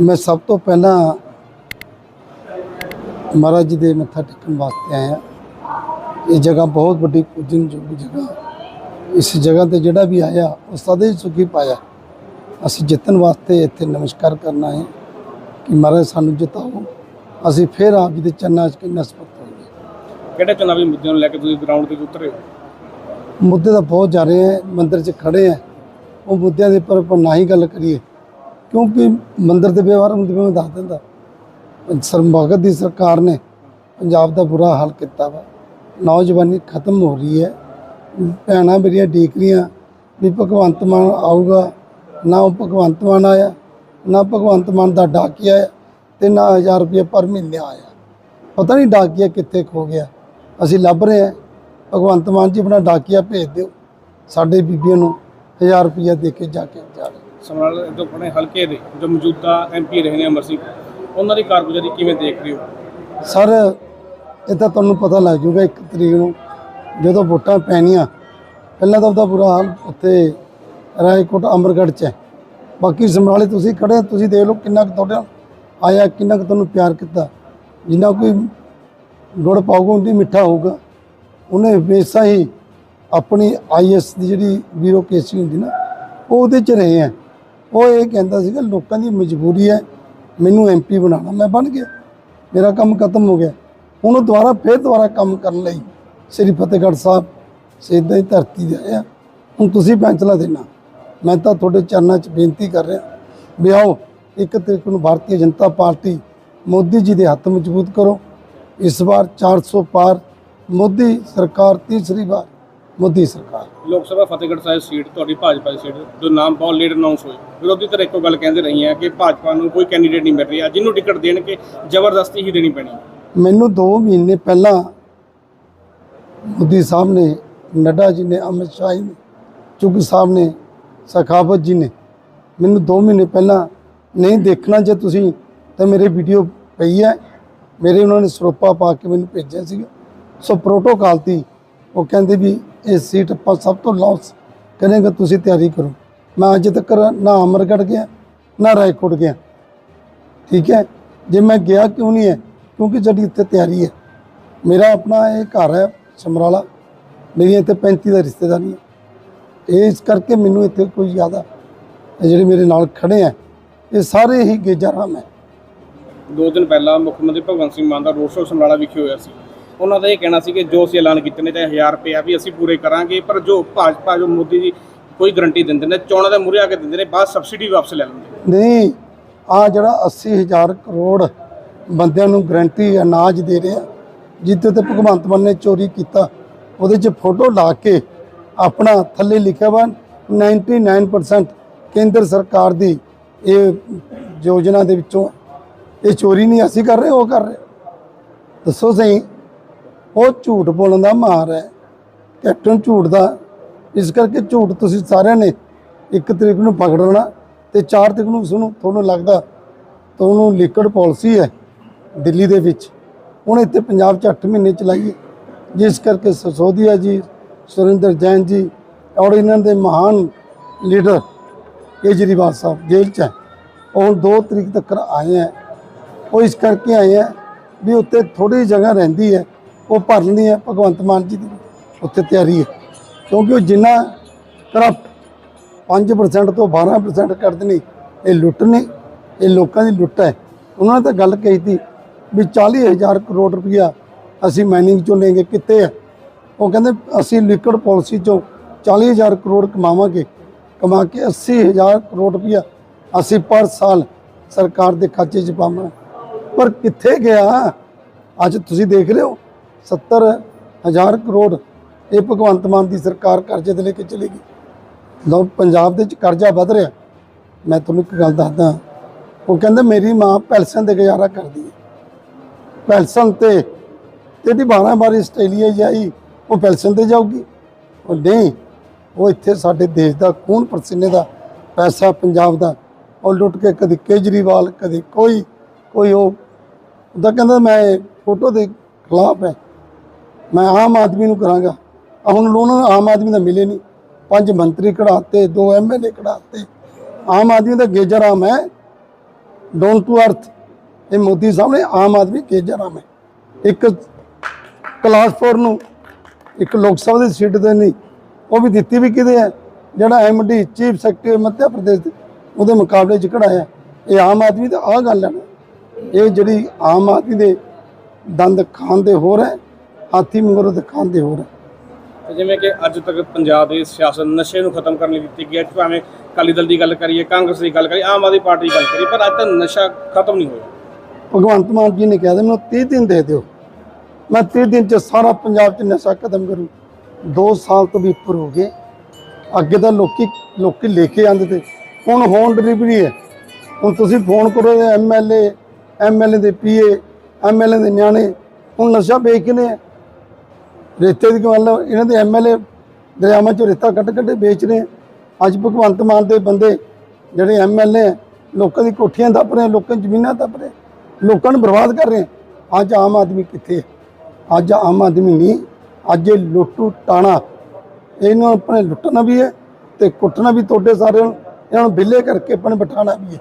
ਮੈਂ ਸਭ ਤੋਂ ਪਹਿਲਾਂ ਮਹਾਰਾਜ ਜੀ ਦੇ ਮੱਥਾ ਟੇਕਣ ਵਾਸਤੇ ਆਇਆ। ਇਹ ਜਗ੍ਹਾ ਬਹੁਤ ਵੱਡੀ ਪੂਜਨ ਯੋਗ ਜਗ੍ਹਾ। ਇਸ ਜਗ੍ਹਾ ਤੇ ਜਿਹੜਾ ਵੀ ਆਇਆ ਉਹ ਸਦਾ ਹੀ ਸੁਖੀ ਪਾਇਆ। ਅਸੀਂ ਜਿੱਤਣ ਵਾਸਤੇ ਇੱਥੇ ਨਮਸਕਾਰ ਕਰਨਾ ਹੈ ਕਿ ਮਹਾਰਾਜ ਸਾਨੂੰ ਜਿਤਾਓ। ਅਸੀਂ ਫਿਰ ਆਪ ਜੀ ਦੇ ਚਰਨਾਂ 'ਚ ਨਸਬਤ ਹੋਈਏ। ਕਿਹੜੇ ਚੁਣਾਵੀ ਮੁੱਦਿਆਂ ਨੂੰ ਲੈ ਕੇ ਤੁਸੀਂ ਗਰਾਊਂਡ ਤੇ ਉਤਰੇ ਹੋ? ਮੁੱਦੇ ਤਾਂ ਬਹੁਤ ਜਾ ਰਹੇ ਹੈ। ਮੰਦਿਰ 'ਚ ਖੜੇ ਹੈ। ਉਹ ਮੁੱਦਿਆਂ ਦੇ ਪਰ ਨਾ ਹੀ ਗੱਲ ਕਰੀਏ। ਕਿਉਂਕਿ ਮੰਦਰ ਦੇ ਵਿਵਹਾਰ ਹੁੰਦੇ ਮੈਂ ਦੱਸ ਦਿੰਦਾ। ਸਰਮਗਤ ਦੀ ਸਰਕਾਰ ਨੇ ਪੰਜਾਬ ਦਾ ਬੁਰਾ ਹਾਲ ਕੀਤਾ ਵਾ। ਨੌਜਵਾਨੀ ਖਤਮ ਹੋ ਰਹੀ ਹੈ। ਭੈਣਾਂ ਮੇਰੀਆਂ ਡੀਕ ਰਹੀਆਂ ਵੀ ਭਗਵੰਤ ਮਾਨ ਆਊਗਾ, ਨਾ ਉਹ ਭਗਵੰਤ ਮਾਨ ਆਇਆ, ਨਾ ਭਗਵੰਤ ਮਾਨ ਦਾ ਡਾਕੀਆ ਆਇਆ ਤੇ ਨਾ 1000 ਰੁਪਏ ਪਰ ਮਹੀਨੇ ਆਇਆ। ਪਤਾ ਨਹੀਂ ਡਾਕੀਆ ਕਿੱਥੇ ਖੋ ਗਿਆ। ਅਸੀਂ ਲੱਭ ਰਹੇ ਹਾਂ। ਭਗਵੰਤ ਮਾਨ ਜੀ ਆਪਣਾ ਡਾਕੀਆ ਭੇਜ ਦਿਓ। ਸਾਡੇ ਬੀਬੀਆਂ ਨੂੰ 1000 ਰੁਪਏ ਦੇ ਕੇ ਜਾ ਕੇ ਜਾ ਸਮਰਾਲ ਜੋ ਆਪਣੇ ਹਲਕੇ ਦੇ, ਜੋ ਮੌਜੂਦਾ ਐਮਪੀ ਰਹੇ ਨੇ ਅਮਰ ਸਿੰਘ, ਉਹਨਾਂ ਦੀ ਕਾਰਗੁਜ਼ਾਰੀ ਕਿਵੇਂ ਦੇਖ ਰਹੇ ਹੋ? ਸਰ, ਇਹ ਤਾਂ ਤੁਹਾਨੂੰ ਪਤਾ ਲੱਗ ਜੂਗਾ ਇੱਕ ਤਰੀਕ ਨੂੰ, ਜਦੋਂ ਵੋਟਾਂ ਪੈਣੀਆਂ, ਪਹਿਲਾਂ ਤਾਂ ਉਹਦਾ ਬੁਰਾ ਹਾਲ ਉੱਥੇ ਰਾਏਕੋਟ, ਅੰਮ੍ਰਿਤਗੜ੍ਹ ਚ ਹੈ। ਬਾਕੀ ਸਮਰਾਲੇ ਤੁਸੀਂ ਖੜੇ ਤੁਸੀਂ ਦੇਖ ਲਓ ਕਿੰਨਾ ਕੁ ਤੁਹਾਡੇ ਆਇਆ, ਕਿੰਨਾ ਕੁ ਤੁਹਾਨੂੰ ਪਿਆਰ ਕੀਤਾ। ਜਿੰਨਾ ਕੋਈ ਗੁੜ ਪਾਊਗਾ, ਉਹਦੀ ਮਿੱਠਾ ਹੋਊਗਾ। ਉਹਨੇ ਹਮੇਸ਼ਾ ਹੀ ਆਪਣੀ ਆਈਐਸ ਦੀ ਜਿਹੜੀ ਬਿਊਰੋਕ੍ਰੇਸੀ ਹੁੰਦੀ ਨਾ, ਉਹ ਉਹਦੇ ਚ ਰਹੇ ਆ ਉਹ ਇਹ ਕਹਿੰਦਾ ਸੀਗਾ, ਲੋਕਾਂ ਦੀ ਮਜਬੂਰੀ ਹੈ, ਮੈਨੂੰ ਐਮਪੀ ਬਣਾਉਣਾ। ਮੈਂ ਬਣ ਗਿਆ। ਮੇਰਾ ਕੰਮ ਖਤਮ ਹੋ ਗਿਆ। ਹੁਣ ਉਹ ਦੁਬਾਰਾ ਫੇਰ ਦੁਬਾਰਾ ਕੰਮ ਕਰਨ ਲਈ ਸ੍ਰੀ ਫਤਿਹਗੜ੍ਹ ਸਾਹਿਬ ਸਿੱਧਾ ਹੀ ਧਰਤੀ ਦੇ ਆਇਆ ਹੁਣ ਤੁਸੀਂ ਫੈਸਲਾ ਦੇਣਾ। ਮੈਂ ਤਾਂ ਤੁਹਾਡੇ ਚਰਨਾਂ 'ਚ ਬੇਨਤੀ ਕਰ ਰਿਹਾ। ਵੀ ਆਓ, ਇੱਕ ਤਰੀਕ ਨੂੰ ਭਾਰਤੀ ਜਨਤਾ ਪਾਰਟੀ ਮੋਦੀ ਜੀ ਦੇ ਹੱਥ ਮਜ਼ਬੂਤ ਕਰੋ। ਇਸ ਵਾਰ 400 ਪਾਰ ਮੋਦੀ ਸਰਕਾਰ ਤੀਸਰੀ ਵਾਰ ਮੋਦੀ ਸਰਕਾਰ। ਲੋਕ ਸਭਾ ਫਤਿਹਗੜ੍ਹ ਸਾਹਿਬ ਸੀਟ ਤੁਹਾਡੀ ਭਾਜਪਾ ਦੀ ਸੀਟ ਜੋ ਨਾਮ ਬਹੁਤ ਲੇਟ ਅਨਾਉਂਸ ਹੋਏ ਵਿਰੋਧੀ ਧਿਰ ਇੱਕੋ ਗੱਲ ਕਹਿੰਦੇ ਰਹੀ ਹੈ ਕਿ ਭਾਜਪਾ ਨੂੰ ਕੋਈ ਕੈਂਡੀਡੇਟ ਨਹੀਂ ਮਿਲ ਰਿਹਾ ਜਿਹਨੂੰ ਟਿਕਟ ਦੇਣਗੇ ਜ਼ਬਰਦਸਤੀ ਹੀ ਦੇਣੀ ਪੈਣੀ। ਮੈਨੂੰ 2 ਮਹੀਨੇ ਪਹਿਲਾਂ ਮੋਦੀ ਸਾਹਿਬ ਨੇ ਨੱਡਾ ਜੀ ਨੇ ਅਮਿਤ ਸ਼ਾਹ ਜੀ ਨੇ ਚੁਗ ਸਾਹਿਬ ਨੇ ਸਖਾਵਤ ਜੀ ਨੇ ਮੈਨੂੰ 2 ਮਹੀਨੇ ਪਹਿਲਾਂ ਨਹੀਂ ਦੇਖਣਾ ਜੇ ਤੁਸੀਂ ਤਾਂ ਮੇਰੇ ਵੀਡੀਓ ਪਈ ਹੈ। ਮੇਰੇ ਉਹਨਾਂ ਨੇ ਸਰੋਪਾ ਪਾ ਕੇ ਮੈਨੂੰ ਭੇਜਿਆ ਸੀਗਾ। ਸੋ ਪ੍ਰੋਟੋਕਾਲ ਤੀ ਉਹ ਕਹਿੰਦੇ ਵੀ ਇਹ ਸੀਟ ਆਪਾਂ ਸਭ ਤੋਂ ਲਾਸ ਕਰੇਗਾ ਤੁਸੀਂ ਤਿਆਰੀ ਕਰੋ। ਮੈਂ ਅੱਜ ਤੱਕ ਨਾ ਅਮਰਗੜ੍ਹ ਗਿਆ, ਨਾ ਰਾਏਕੋਟ ਗਿਆ। ਠੀਕ ਹੈ? ਜੇ ਮੈਂ ਗਿਆ ਕਿਉਂ ਨਹੀਂ ਹੈ? ਕਿਉਂਕਿ ਸਾਡੀ ਇੱਥੇ ਤਿਆਰੀ ਹੈ। ਮੇਰਾ ਆਪਣਾ ਇਹ ਘਰ ਹੈ ਸਮਰਾਲਾ। ਮੇਰੀਆਂ ਇੱਥੇ 35 ਦਾ ਰਿਸ਼ਤੇਦਾਰੀ ਹੈ। ਇਹ ਇਸ ਕਰਕੇ ਮੈਨੂੰ ਇੱਥੇ ਕੋਈ ਜ਼ਿਆਦਾ ਇਹ ਜਿਹੜੇ ਮੇਰੇ ਨਾਲ ਖੜੇ ਆ ਇਹ ਸਾਰੇ ਹੀ ਗੇਜਾਰਾਮ ਹੈ। ਦੋ ਦਿਨ ਪਹਿਲਾਂ ਮੁੱਖ ਮੰਤਰੀ ਭਗਵੰਤ ਸਿੰਘ ਮਾਨ ਦਾ ਰੋਡ ਸ਼ੋਅ ਸਮਰਾਲਾ ਵਿਖੇ ਹੋਇਆ ਸੀ। ਉਹਨਾਂ ਦਾ ਇਹ ਕਹਿਣਾ ਸੀ ਕਿ ਜੋ ਅਸੀਂ ਐਲਾਨ ਕੀਤੇ ਨੇ ਚਾਹੇ 1000 ਰੁਪਏ ਵੀ ਅਸੀਂ ਪੂਰੇ ਕਰਾਂਗੇ, ਪਰ ਜੋ ਭਾਜਪਾ, ਜੋ ਮੋਦੀ ਜੀ ਕੋਈ ਗਰੰਟੀ ਦਿੰਦੇ ਨੇ, ਚੋਣਾਂ ਦੇ ਮੂਹਰੇ ਆ ਕੇ ਦਿੰਦੇ ਨੇ, ਬਾਅਦ ਸਬਸਿਡੀ ਵਾਪਸ ਲੈ ਲੈਂਦੇ ਨਹੀਂ, ਆ ਜਿਹੜਾ 80000 ਕਰੋੜ ਬੰਦਿਆਂ ਨੂੰ ਗਰੰਟੀ ਅਨਾਜ ਦੇ ਰਿਹਾ ਜਿੱਤੇ ਤੇ ਭਗਵੰਤ ਮਾਨ ਨੇ ਚੋਰੀ ਕੀਤਾ, ਉਹਦੇ 'ਚ ਫੋਟੋ ਲਾ ਕੇ ਆਪਣਾ ਥੱਲੇ ਲਿਖਿਆ ਵਾ 99% ਕੇਂਦਰ ਸਰਕਾਰ ਦੀ ਇਹ ਯੋਜਨਾ ਦੇ ਵਿੱਚੋਂ ਇਹ ਚੋਰੀ ਨਹੀਂ ਅਸੀਂ ਕਰ ਰਹੇ, ਉਹ ਕਰ ਰਹੇ। ਦੱਸੋ ਸਹੀ। ਉਹ ਝੂਠ ਬੋਲਣ ਦਾ ਮਾਰ ਹੈ। ਕੈਪਟਨ ਝੂਠ ਦਾ। ਇਸ ਕਰਕੇ ਝੂਠ ਤੁਸੀਂ ਸਾਰਿਆਂ ਨੇ ਇੱਕ ਤਰੀਕ ਨੂੰ ਪਕੜਨਾ ਤੇ 4 ਤਰੀਕ ਨੂੰ ਸੁਣੋ, ਤੁਹਾਨੂੰ ਲੱਗਦਾ ਤੁਹਾਨੂੰ ਲਿਕਵਿਡ ਪਾਲਿਸੀ ਹੈ ਦਿੱਲੀ ਦੇ ਵਿੱਚ। ਹੁਣ ਇੱਥੇ ਪੰਜਾਬ 'ਚ 8 ਮਹੀਨੇ ਚਲਾਈਏ। ਜਿਸ ਕਰਕੇ ਸਸੋਦੀਆ ਜੀ, ਸੁਰਿੰਦਰ ਜੈਨ ਜੀ ਔਰ ਇਹਨਾਂ ਦੇ ਮਹਾਨ ਲੀਡਰ ਕੇਜਰੀਵਾਲ ਸਾਹਿਬ ਜੇਲ੍ਹ 'ਚ ਹੈ। ਉਹ 2 ਤਰੀਕ ਤੱਕ ਆਏ ਹੈ। ਉਹ ਇਸ ਕਰਕੇ ਆਏ ਹੈ ਵੀ ਉੱਤੇ ਥੋੜੀ ਜਗ੍ਹਾ ਰਹਿੰਦੀ ਹੈ। ਉਹ ਭਰਨੀ ਹੈ ਭਗਵੰਤ ਮਾਨ ਜੀ ਦੀ। ਉੱਥੇ ਤਿਆਰੀ ਹੈ। ਕਿਉਂਕਿ ਉਹ ਜਿੰਨਾ ਕਰਪਟ 5% ਤੋਂ 12% ਕਰਦੇ ਨੇ, ਇਹ ਲੁੱਟ ਨੇ, ਇਹ ਲੋਕਾਂ ਦੀ ਲੁੱਟ ਹੈ। ਉਹਨਾਂ ਨੇ ਤਾਂ ਗੱਲ ਕਹੀ ਤੀ ਵੀ 40000 ਕਰੋੜ ਰੁਪਇਆ ਅਸੀਂ ਮਾਈਨਿੰਗ ਚੋਂ ਲੈਂਗੇ, ਕਿੱਥੇ ਹੈ? ਉਹ ਕਹਿੰਦੇ ਅਸੀਂ ਲਿਕਵਿਡ ਪਾਲਿਸੀ ਚੋਂ 40000 ਕਰੋੜ ਕਮਾਵਾਂਗੇ। ਕਮਾ ਕੇ 80000 ਕਰੋੜ ਰੁਪਇਆ ਅਸੀਂ ਪਰ ਸਾਲ ਸਰਕਾਰ ਦੇ ਖਾਤੇ 'ਚ ਪਾਵਾਂ ਪਰ ਕਿੱਥੇ ਗਿਆ? ਅੱਜ ਤੁਸੀਂ ਦੇਖ ਰਹੇ ਹੋ 70000 ਕਰੋੜ ਇਹ ਭਗਵੰਤ ਮਾਨ ਦੀ ਸਰਕਾਰ ਕਰਜ਼ੇ ਤੇ ਲੈ ਕੇ ਚਲੇਗੀ ਲੋ ਪੰਜਾਬ ਦੇ ਵਿੱਚ ਕਰਜ਼ਾ ਵੱਧ ਰਿਹਾ। ਮੈਂ ਤੁਹਾਨੂੰ ਇੱਕ ਗੱਲ ਦੱਸਦਾ। ਉਹ ਕਹਿੰਦਾ, ਮੇਰੀ ਮਾਂ ਪੈਲਸਨ ਦੇ ਗੁਜ਼ਾਰਾ ਕਰਦੀ ਹੈ। ਪੈਲਸਨ ਤੇ ਤੇਰੀ 12 ਵਾਰੀ ਆਸਟ੍ਰੇਲੀਆ ਜਾਈ, ਉਹ ਪੈਲਸਨ ਤੇ ਜਾਊਗੀ। ਉਹ ਨਹੀਂ, ਉਹ ਇੱਥੇ ਸਾਡੇ ਦੇਸ਼ ਦਾ ਖੂਨ ਪਰਸੀਨੇ ਦਾ, ਪੈਸਾ ਪੰਜਾਬ ਦਾ। ਉਹ ਲੁੱਟ ਕੇ ਕਦੀ ਕੇਜਰੀਵਾਲ, ਕਦੀ ਕੋਈ ਕੋਈ ਉਹ। ਉਹਦਾ ਕਹਿੰਦਾ, ਮੈਂ ਫੋਟੋ ਦੇ ਖਿਲਾਫ ਹੈ। ਮੈਂ ਆਮ ਆਦਮੀ ਨੂੰ ਕਰਾਂਗਾ। ਹੁਣ ਉਹਨਾਂ ਨੂੰ ਆਮ ਆਦਮੀ ਦਾ ਮਿਲੇ ਨਹੀਂ। ਪੰਜ ਮੰਤਰੀ ਕਢਾਤੇ, ਦੋ ਐਮਐਲਏ ਕਢਾਤੇ। ਆਮ ਆਦਮੀ ਦਾ ਗੇਜਰਾਮ ਹੈ। ਡੋਨ ਟੂ ਅਰਥ ਇਹ ਮੋਦੀ ਸਾਹਿਬ ਨੇ ਆਮ ਆਦਮੀ ਕੇ ਜਨਾਮ ਹੈ। ਇੱਕ ਕਲਾਸ 4 ਨੂੰ ਇੱਕ ਲੋਕ ਸਭਾ ਦੀ ਸੀਟ ਦੇ ਨਹੀਂ ਉਹ ਵੀ ਦਿੱਤੀ ਵੀ ਕਿਤੇ ਹੈ? ਜਿਹੜਾ MD chief secretary Madhya Pradesh ਉਹਦੇ ਮੁਕਾਬਲੇ ਚ ਕਢਾਇਆ। ਇਹ ਆਮ ਆਦਮੀ ਦਾ ਆਹ ਗੱਲ ਹੈ ਨਾ। ਇਹ ਜਿਹੜੀ ਆਮ ਆਦਮੀ ਦੇ ਦੰਦ ਖਾਣ ਦੇ ਹੋਰ ਹੈ ਹਾਥੀ ਮੰਗਰ ਦੇ ਖਾਣ ਦੇ ਹੋਰ। ਹੈ ਤੇ ਜਿਵੇਂ ਕਿ ਅੱਜ ਤੱਕ ਪੰਜਾਬ ਦੇ ਸਿਆਸਤ ਨਸ਼ੇ ਨੂੰ ਖਤਮ ਕਰਨ ਲਈ ਦਿੱਤੀ ਗਈ ਹੈ ਭਾਵੇਂ ਅਕਾਲੀ ਦਲ ਦੀ ਗੱਲ ਕਰੀਏ ਕਾਂਗਰਸ ਦੀ ਗੱਲ ਕਰੀਏ ਆਮ ਆਦਮੀ ਪਾਰਟੀ ਦੀ ਗੱਲ ਕਰੀਏ ਪਰ ਅੱਜ ਤੱਕ ਨਸ਼ਾ ਖਤਮ ਨਹੀਂ ਹੋਇਆ। ਭਗਵੰਤ ਮਾਨ ਜੀ ਨੇ ਕਿਹਾ ਸੀ ਮੈਨੂੰ 30 ਦਿਨ ਦੇ ਦਿਓ। ਮੈਂ 30 ਦਿਨ ਚ ਸਾਰਾ ਪੰਜਾਬ ਚ ਨਸ਼ਾ ਖਤਮ ਕਰੂੰ। 2 ਸਾਲ ਤੋਂ ਵੀ ਉੱਪਰ ਹੋ ਗਏ। ਅੱਗੇ ਤਾਂ ਲੋਕੀ ਲੋਕੀ ਲੈ ਕੇ ਆਉਂਦੇ ਤੇ। ਹੁਣ ਹੋਮ ਡਿਲੀਵਰੀ ਹੈ। ਹੁਣ ਤੁਸੀਂ ਫੋਨ ਕਰੋ ਐਮਐਲਏ ਐਮਐਲਏ ਦੇ ਪੀਏ ਐਮਐਲਏ ਦੇ ਨਿਆਣੇ। ਹੁਣ ਨਸ਼ਾ ਵੇਚਨੇ ਆ। ਰੇਤੇ ਦੀ ਗੱਲ, ਇਹਨਾਂ ਦੇ ਐਮਐਲਏ ਦਰਿਆਵਾਂ ਚੋਂ ਰੇਤਾ ਕੱਢ ਕੱਢ ਵੇਚ ਰਹੇ ਅੱਜ ਭਗਵੰਤ ਮਾਨ ਦੇ ਬੰਦੇ ਜਿਹੜੇ ਐਮਐਲਏ ਲੋਕਾਂ ਦੀ ਕੋਠੀਆਂ ਦੱਬ ਰਹੇ ਲੋਕਾਂ ਦੀ ਜ਼ਮੀਨਾਂ ਦੱਬ ਰਹੇ ਲੋਕਾਂ ਨੂੰ ਬਰਬਾਦ ਕਰ ਰਹੇ ਅੱਜ ਆਮ ਆਦਮੀ ਕਿੱਥੇ ਅੱਜ ਆਮ ਆਦਮੀ ਨਹੀਂ, ਅੱਜ ਇਹ ਲੁੱਟੂ ਟਾਣਾ। ਇਹਨੂੰ ਆਪਣੇ ਲੁੱਟਣਾ ਵੀ ਹੈ ਤੇ ਕੁੱਟਣਾ ਵੀ ਤੁਹਾਡੇ ਸਾਰਿਆਂ ਨੂੰ, ਇਹਨਾਂ ਨੂੰ ਬਿੱਲੇ ਕਰਕੇ ਆਪਣੇ ਬਿਠਾਣਾ ਵੀ ਹੈ।